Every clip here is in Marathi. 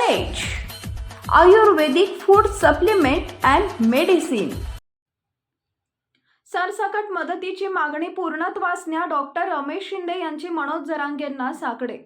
Ayurvedic food supplement and medicine सरसकट मदतीची मागणी पूर्णत्वासण्या डॉक्टर रमेश शिंदे यांची मनोज जरांगेंना साकडे.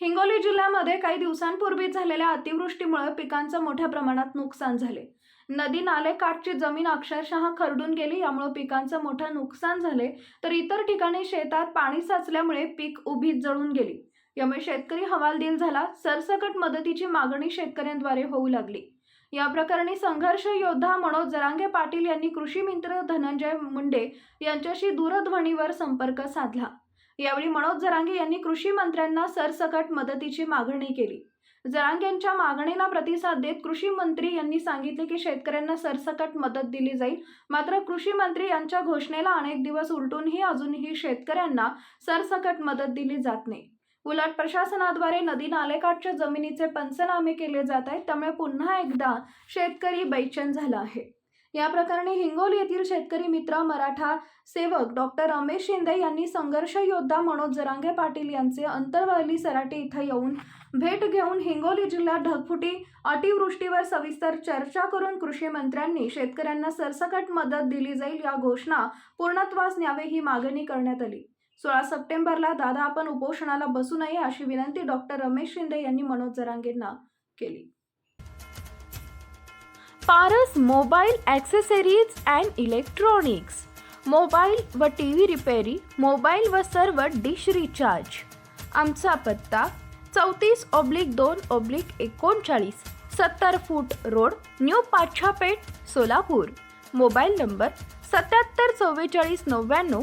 हिंगोली जिल्ह्यामध्ये काही दिवसांपूर्वी झालेल्या अतिवृष्टीमुळे पिकांचं मोठ्या प्रमाणात नुकसान झाले. नदी नाले काठची जमीन अक्षरशः खरडून गेली यामुळे पिकांचं मोठं नुकसान झाले तर इतर ठिकाणी शेतात पाणी साचल्यामुळे पीक उभीत जळून गेली. यामुळे शेतकरी हवालदिल झाला सरसकट मदतीची मागणी शेतकऱ्यांद्वारे होऊ लागली. या प्रकरणी संघर्ष योद्धा मनोज जरांगे पाटील यांनी कृषी मित्र धनंजय मुंडे यांच्याशी दूरध्वनीवर संपर्क साधला. यावेळी मनोज जरांगे यांनी कृषी मंत्र्यांना सरसकट मदतीची मागणी केली. जरांगेंच्या मागणीला प्रतिसाद देत कृषी मंत्री यांनी सांगितले की शेतकऱ्यांना सरसकट मदत दिली जाईल. मात्र कृषी मंत्री यांच्या घोषणेला अनेक दिवस उलटूनही अजूनही शेतकऱ्यांना सरसकट मदत दिली जात नाही. उलट प्रशासनाद्वारे नदी नालेकाठच्या जमिनीचे पंचनामे केले जात आहेत त्यामुळे पुन्हा एकदा शेतकरी बैचन झाला आहे. या प्रकरणी हिंगोली येथील शेतकरी मित्र मराठा सेवक डॉक्टर रमेश शिंदे यांनी संघर्ष योद्धा मनोज जरांगे पाटील यांचे अंतरवाली सराटे इथं येऊन भेट घेऊन हिंगोली जिल्ह्यात ढगफुटी अतिवृष्टीवर सविस्तर चर्चा करून कृषी मंत्र्यांनी शेतकऱ्यांना सरसकट मदत दिली जाईल या घोषणा पूर्णत्वास न्यावे ही मागणी करण्यात आली. सोळा सप्टेंबरला दादा आपण उपोषणाला बसू नये अशी विनंती डॉक्टर रमेश शिंदे यांनी मनोज जरांगेंना केली. Paras mobile accessories and electronics. Mobile व टी व्ही रिपेरी मोबाईल व सर्व डिश रिचार्ज. आमचा पत्ता चौतीस ऑब्लिक दोन ऑब्लिक एकोणचाळीस सत्तर foot road new Pachhapeth Solapur. Mobile number सत्याहत्तर चव्वेचाळीस नव्याण्णव